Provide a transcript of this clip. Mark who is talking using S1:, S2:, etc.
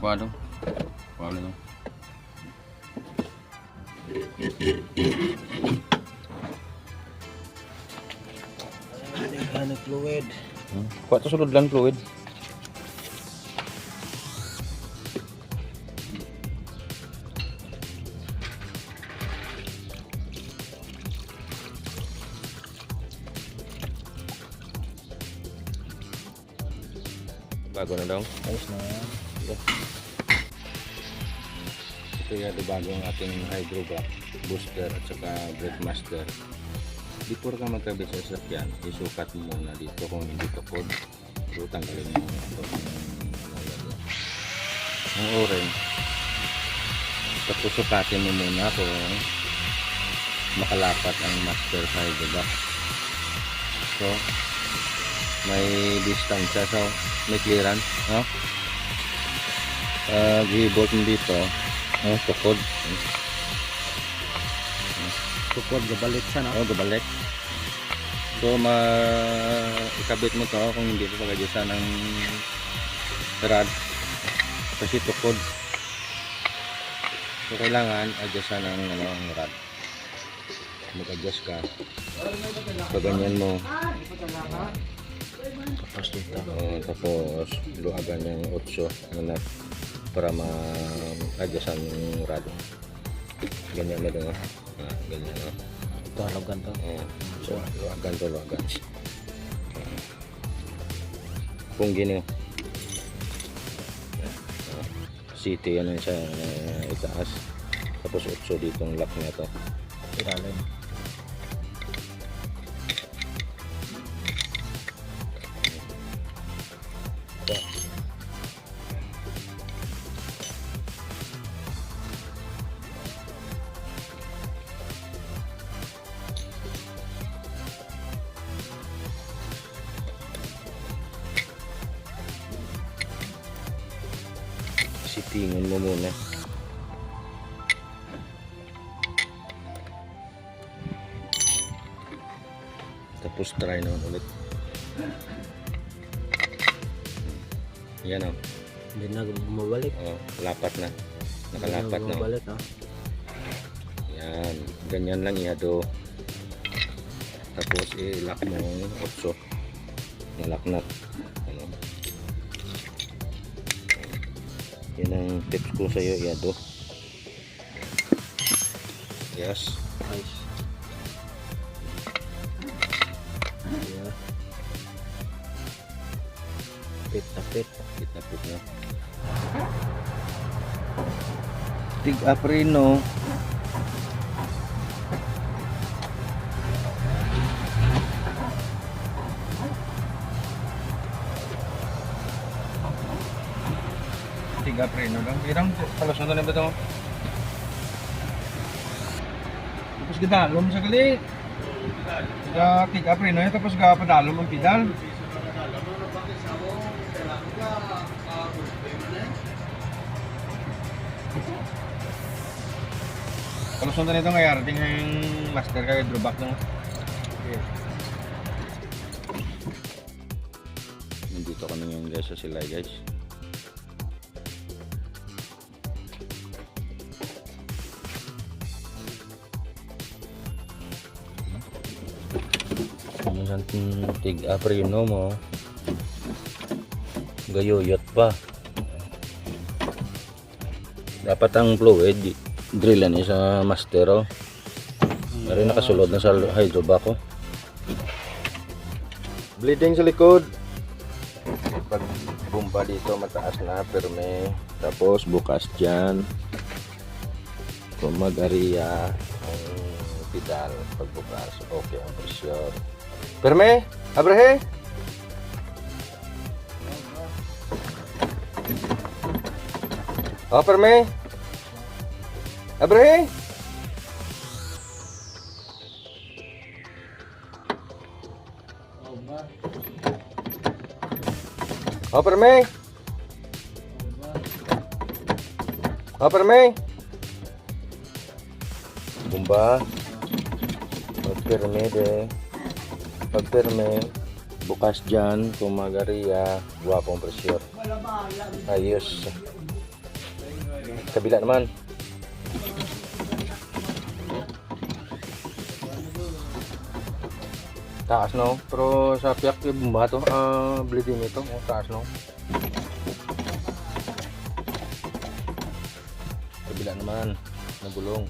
S1: Kuwado. Kuwado lang.
S2: Ano fluid?
S1: Hmm. Kuha to sulod lang fluid. Bago na daw.
S2: Ayos na yan.
S1: Ito yung bagong ating hydrovac booster at saka brake master. Before ka magkabit sa sasakyan, isukat mo muna dito kung hindi tukod. So tanggalin mo ito ang orange. Tapos sukatin mo muna kung makalapat ang master hydrovac. So, may distansya so may clearance no? Pag i-bolt mo dito, oh, tukod.
S2: Tukod, gabalik siya, no?
S1: Oh, gabalik. So, ma ikabit mo to kung hindi pa pagadyasan ng rod. Kasi tukod. So, kailangan adjustan ng ano, ang rod. Mag-adjust ka. Ganyan mo,
S2: Tapos dito.
S1: oh, tapos luagan yung 8 na nut para ma-adjustan yung rod. Ganyan mo doon. Ah, ganyan. Oh.
S2: Ito, halagan to.
S1: Oh, so, luwagan to, luwagan. Kung gini. City yan sa uh, itaas. Tapos 8 dito ang lock na to.
S2: Ilalim.
S1: Sitingan mo muna. Tapos try naman ulit. Yan o.
S2: Hindi na bumabalik.
S1: Oh, lapat na. Nakalapat
S2: na
S1: na.
S2: bumabalik, no?
S1: Yan. Ganyan lang ihado. Tapos i-lock mo yung 8. Nalock Yan ang tips ko sa iyo, ihado. Yes.
S2: Ayos. Yeah. Pit na pit.
S1: Pit na pit na. Tig aprino. Tig aprino lang. Irang kalusun na ba ito?
S3: Tapos gadalo mo sa gali. Sa tig aprino yun, tapos gapadalo mo ang pedal. Kalusun na nito nga yarating yung master kayo drawback no.
S1: Nandito kami ngayon guys sa sila guys. Minsan tig aprino mo. Gayuyot pa. Dapat ang fluid drillan niya sa master oh. Meron nakasulod na sa hydrovac oh. Bleeding sa likod pag bumba dito mataas na perme tapos bukas dyan kung mag-ariya ang pedal pagbukas okay ang pressure Perme, abre. Ó, Perme. Abre. Ó, Perme. Ó, Perme. Bomba. Ó, Perme, de. É. pagpirme bukas dyan kung magariya guwapong pressure ayos Kabila naman. Taas no, pero sa piyak yung bumba to, ah, bleeding nito, oh, taas no. Kabila naman, nagulong.